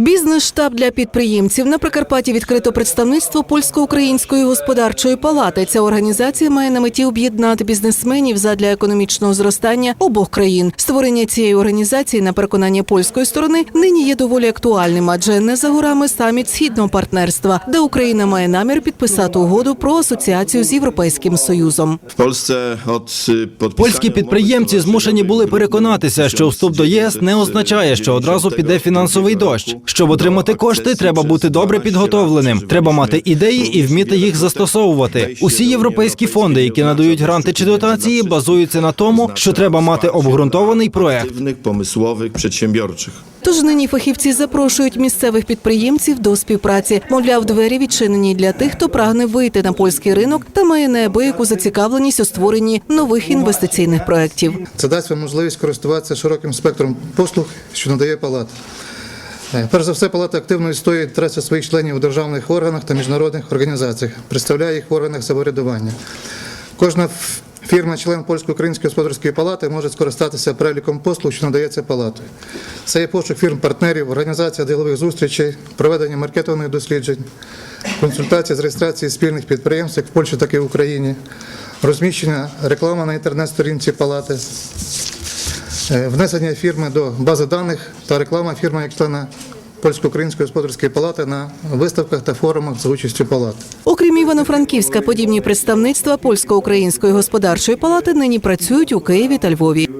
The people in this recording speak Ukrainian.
Бізнес-штаб для підприємців на Прикарпатті відкрито представництво польсько-української господарчої палати. Ця організація має на меті об'єднати бізнесменів задля економічного зростання обох країн. Створення цієї організації на переконання польської сторони нині є доволі актуальним, адже не за горами саміт східного партнерства, де Україна має намір підписати угоду про асоціацію з європейським союзом. Podpisania Польські підприємці змушені були переконатися, що вступ до ЄС не означає, що одразу піде фінансовий дощ. Щоб отримати кошти, треба бути добре підготовленим. Треба мати ідеї і вміти їх застосовувати. Усі європейські фонди, які надають гранти чи дотації, базуються на тому, що треба мати обґрунтований проект. pomysłowych, przedsiębiorczych. Тож нині фахівці запрошують місцевих підприємців до співпраці. Мовляв, двері відчинені для тих, хто прагне вийти на польський ринок та має неабияку зацікавленість у створенні нових інвестиційних проєктів. Це дасть вам можливість користуватися широким спектром послуг, що надає палата. Перш за все, палата активно відстоює інтереси своїх членів у державних органах та міжнародних організаціях, представляє їх в органах самоврядування. Кожна фірма, член польсько-української господарської палати, може скористатися переліком послуг, що надається палатою. Це є пошук фірм-партнерів, організація ділових зустрічей, проведення маркетингових досліджень, консультація з реєстрації спільних підприємств як в Польщі, так і в Україні, розміщення реклами на інтернет-сторінці палати, внесення фірми до бази даних та реклама фірми як члена польсько-української господарської палати на виставках та форумах за участю палат. Окрім Івано-Франківська, подібні представництва польсько-української господарчої палати нині працюють у Києві та Львові.